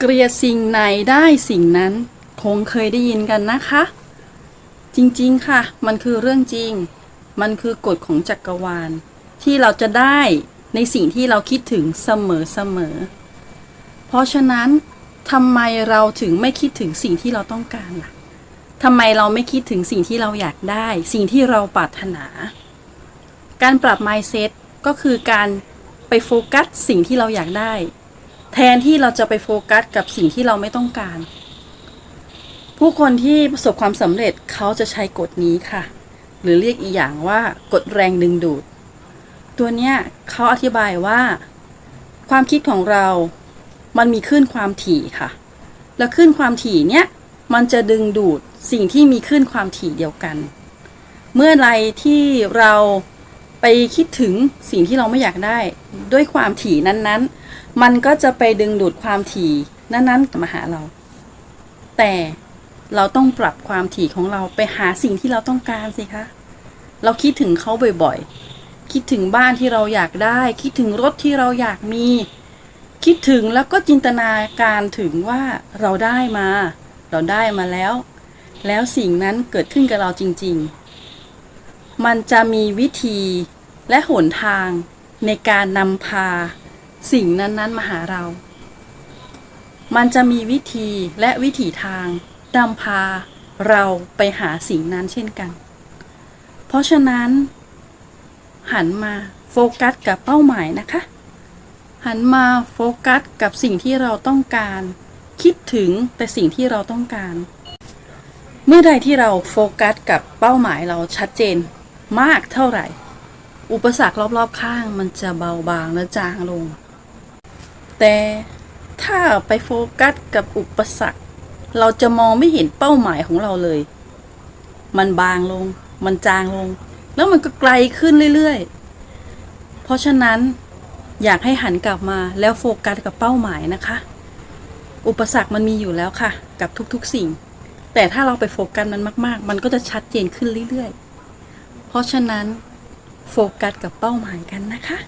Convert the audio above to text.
เกลียดสิ่งไหนได้สิ่งนั้น คงเคยได้ยินกันนะคะ จริงๆค่ะ มันคือเรื่องจริง มันคือกฎของจักรวาล ที่เราจะได้ในสิ่งที่เราคิดถึงเสมอๆเพราะฉะนั้นทำไมเราถึงไม่คิดถึงสิ่งที่เราต้องการล่ะทำไมเราไม่คิดถึงสิ่งที่เราอยากได้ สิ่งที่เราปรารถนา การปรับ mindset ก็คือการไปโฟกัสสิ่งที่เราอยากได้ แทนที่เราจะไปโฟกัสกับสิ่งที่เราไม่ต้องการ ผู้คนที่ประสบความสำเร็จเขาจะใช้กฎนี้ค่ะ หรือเรียกอีกอย่างว่ากฎแรงดึงดูด ตัวเนี้ยเขาอธิบายว่า ความคิดของเรามันมีขึ้นความถี่ค่ะ แล้วขึ้นความถี่เนี้ยมันจะดึงดูดสิ่งที่มีขึ้นความถี่เดียวกัน เมื่อไรที่เรา ไปคิดถึงสิ่งที่เราไม่อยากได้ ด้วยความถี่นั้นๆ มันก็จะไปดึงดูดความถี่นั้นๆมาหาเรา แต่เราต้องปรับความถี่ของเราไปหาสิ่งที่เราต้องการสิคะ เราคิดถึงเขาบ่อยๆ คิดถึงบ้านที่เราอยากได้ คิดถึงรถที่เราอยากมี คิดถึงแล้วก็จินตนาการถึงว่าเราได้มา เราได้มาแล้ว แล้วสิ่งนั้นเกิดขึ้นกับเราจริง ๆ มันจะมีวิธีและหนทางในการนำพาสิ่งนั้นๆมาหาเรา มันจะมีวิธีและวิถีทางนำพาเราไปหาสิ่งนั้นเช่นกัน เพราะฉะนั้น หันมาโฟกัสกับเป้าหมายนะคะ หันมาโฟกัสกับสิ่งที่เราต้องการ คิดถึงแต่สิ่งที่เราต้องการ เมื่อใดที่เราโฟกัสกับเป้าหมายเราชัดเจน มากเท่าไหร่ อุปสรรครอบๆข้างมันจะเบาบางและจางลง แต่ถ้าไปโฟกัสกับอุปสรรค เราจะมองไม่เห็นเป้าหมายของเราเลย มันบางลง มันจางลง แล้วมันก็ไกลขึ้นเรื่อยๆ เพราะฉะนั้นอยากให้หันกลับมาแล้วโฟกัสกับเป้าหมายนะคะ อุปสรรคมันมีอยู่แล้วค่ะ กับทุกๆสิ่ง แต่ถ้าเราไปโฟกัสมันมาก ๆ มันก็จะชัดเจนขึ้นเรื่อยๆ เพราะฉะนั้นโฟกัสกับเป้าหมายกันนะคะ